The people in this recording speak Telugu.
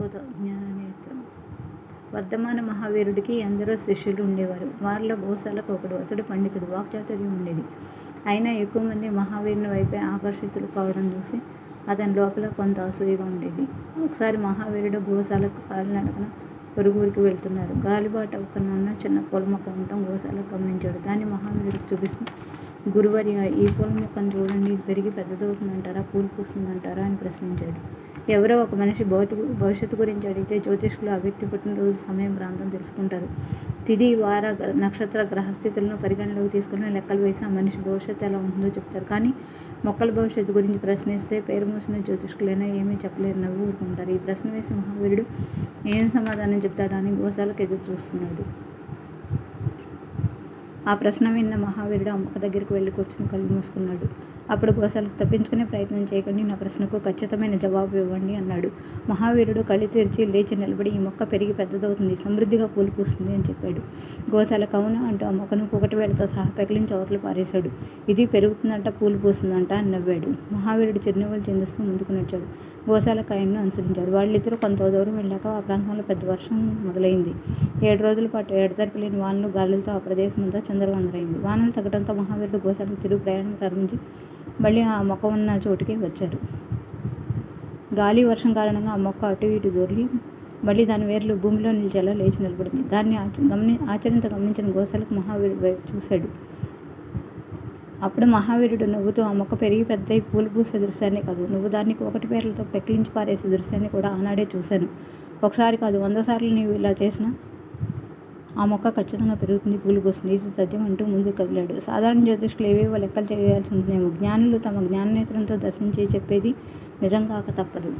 అద్భుత జ్ఞాననేత్రం. వర్ధమాన మహావీరుడికి ఎందరో శిష్యులు ఉండేవారు. వారిలో గోశాలకు ఒకడు అతడు పండితుడు వాక్చాతుర్యం ఉండేది. అయినా ఎక్కువ మంది మహావీరుని వైపే ఆకర్షితులు కావడం చూసి అతని లోపల కొంత అసూయగా ఉండేది. ఒకసారి మహావీరుడు గోశాలకు కాలినడకన పొరుగురికి వెళ్తున్నారు. గాలిబాట పక్కన ఉన్న చిన్న పొలమొక్క ఉండటం గోశాలకు గమనించాడు. దాన్ని మహావీరుడికి చూపిస్తూ గురువారి ఈ పూల మొక్కను చూడండి ఇది పెరిగి పెద్దదవుతుందంటారా పూలు పూస్తుందంటారా అని ప్రశ్నించాడు. ఎవరో ఒక మనిషి భౌతిక భవిష్యత్తు గురించి అడిగితే జ్యోతిష్కులు ఆ వ్యక్తి పుట్టినరోజు సమయం ప్రాంతం తెలుసుకుంటారు. తిది వార నక్షత్ర గ్రహస్థితులను పరిగణలోకి తీసుకుని లెక్కలు వేసి ఆ మనిషి భవిష్యత్తు ఎలా ఉంటుందో చెప్తారు. కానీ మొక్కల భవిష్యత్తు గురించి ప్రశ్నిస్తే పేరు మూసిన జ్యోతిష్కులైనా ఏమీ చెప్పలేరు నవ్వు ఊరుకుంటారు ఈ ప్రశ్న వేసి మహావీరుడు ఏం సమాధానం చెప్తాడని గోశాలకు ఎదురు చూస్తున్నాడు. ఆ ప్రశ్న విన్న మహావీరుడు అమ్మక దగ్గరికి వెళ్ళి కూర్చుని కళ్ళు మూసుకున్నాడు. అప్పుడు గోశాలకు తప్పించుకునే ప్రయత్నం చేయకండి నా ప్రశ్నకు ఖచ్చితమైన జవాబు ఇవ్వండి అన్నాడు. మహావీరుడు కళ్ళు తెరిచి లేచి నిలబడి ఈ మొక్క పెరిగి పెద్దదవుతుంది సమృద్ధిగా పూలు పూస్తుంది అని చెప్పాడు. గోశాల కవున అంటూ ఆ మొక్కను ఒకటి వేళతో సహా పెకిలించి అవతలు పారేశాడు. ఇది పెరుగుతుందంట పూలు పూస్తుందంట అని నవ్వాడు. మహావీరుడు చిరునవ్వులు చెందిస్తూ ముందుకు నడిచాడు. గోశాల ఆయన్ను అనుసరించాడు. వాళ్ళిద్దరూ కొంత దూరం వెళ్ళాక ఆ ప్రాంతంలో పెద్ద వర్షం మొదలైంది. ఏడు రోజుల పాటు ఎడతెరిపి లేని వానలు గాలులతో ఆ ప్రదేశం అంతా చంద్రవందరైంది. వానలు తగ్గడంతో మహావీరుడు గోశాలకు తిరుగు ప్రయాణం ప్రారంభించి మళ్ళీ ఆ మొక్క ఉన్న చోటుకి వచ్చారు. గాలి వర్షం కారణంగా ఆ మొక్క అటు ఇటు దొరికి మళ్ళీ దాని వేర్లు భూమిలో నిలిచేలా లేచి నిలబడింది. దాన్ని ఆచ- గమని ఆచరింత గమనించిన గోశాలకు మహావీరుడు వైపు చూశాడు. అప్పుడు మహావీరుడు నవ్వుతూ ఆ మొక్క పెరిగి పెద్దయి పూలు పూసే దృశ్యాన్ని కాదు. నువ్వు దాన్ని ఒకటి పేర్లతో పెక్కిలించి పారేసే దృశ్యాన్ని కూడా ఆనాడే చూశాను. ఒకసారి కాదు వంద సార్లు నీవు ఇలా చేసినా ఆ మొక్క ఖచ్చితంగా పెరుగుతుంది పూలు పోస్తుంది ఇది సత్యం అంటూ ముందుకు కదిలాడు. సాధారణ జ్యోతిష్కులు ఏవేవో లెక్కలు చేయాల్సి ఉంటుందేమో. జ్ఞానులు తమ జ్ఞాననేత్రంతో దర్శించి చెప్పేది నిజం కాక తప్పదు.